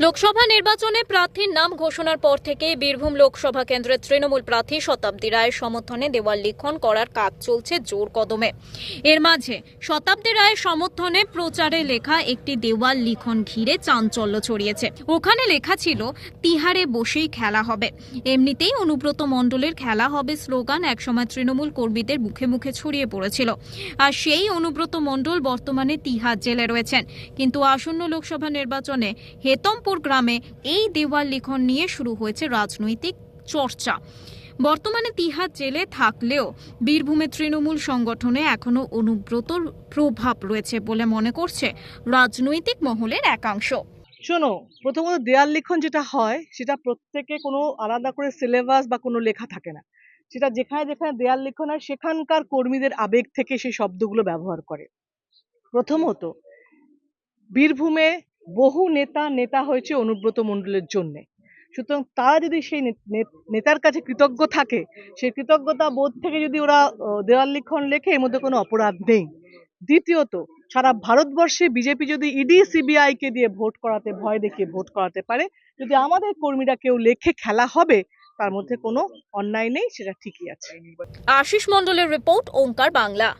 লোকসভা নির্বাচনে প্রার্থীর নাম ঘোষণার পর থেকে বীরভূম লোকসভা কেন্দ্রের তৃণমূল প্রার্থী শতাব্দী রায়ের সমর্থনে দেওয়াল লিখন করার কাজ চলছে জোর কদমে। এর মাঝে শতাব্দী রায়ের সমর্থনে প্রচারে লেখা একটি দেওয়াল লিখন ঘিরে চাঞ্চল্য ছড়িয়েছে। ওখানে লেখা ছিল, তিহারে বসেই খেলা হবে। এমনিতেই অনুব্রত মণ্ডলের খেলা হবে স্লোগান একসময় তৃণমূল কর্মীদের মুখে মুখে ছড়িয়ে পড়েছিল। আর সেই অনুব্রত মণ্ডল বর্তমানে তিহার জেলে রয়েছেন। কিন্তু আসন্ন লোকসভা নির্বাচনে হেতমপুর গ্রামে এই দেওয়াল লিখন নিয়ে শুরু হয়েছে রাজনৈতিক চর্চা। বর্তমানে তিহার জেলে থাকলেও বীরভূমে তৃণমূল সংগঠনে এখনও অনুব্রতর প্রভাব রয়েছে বলে মনে করছে রাজনৈতিক মহলের একাংশ। শোনো, প্রথমত দেয়াল লিখন যেটা হয়, সেটা প্রত্যেকে কোনো আলাদা করে সিলেবাস বা কোনো লেখা থাকে না। সেটা যেখানে যেখানে দেয়াল লিখন হয়, সেখানকার কর্মীদের আবেগ থেকে সেই শব্দগুলো ব্যবহার করে। প্রথমত, বীরভূমে বহু নেতা নেতা হয়েছে অনুব্রত মণ্ডলের জন্যে। সুতরাং তারা যদি সেই নেতার কাছে কৃতজ্ঞ থাকে, সেই কৃতজ্ঞতা বোধ থেকে যদি ওরা দেওয়াল লিখন লেখে, এর মধ্যে কোনো অপরাধ নেই। দ্বিতীয়ত, সারা ভারতবর্ষে বিজেপি যদি ইডি, সিবিআই কে দিয়ে ভোট করাতে, ভয় দেখিয়ে ভোট করাতে পারে, যদি আমাদের কর্মীরা কেউ লেখে খেলা হবে, তার মধ্যে কোনো অন্যায় নেই, সেটা ঠিকই আছে। আশিস মণ্ডলের রিপোর্ট, ওঙ্কার বাংলা।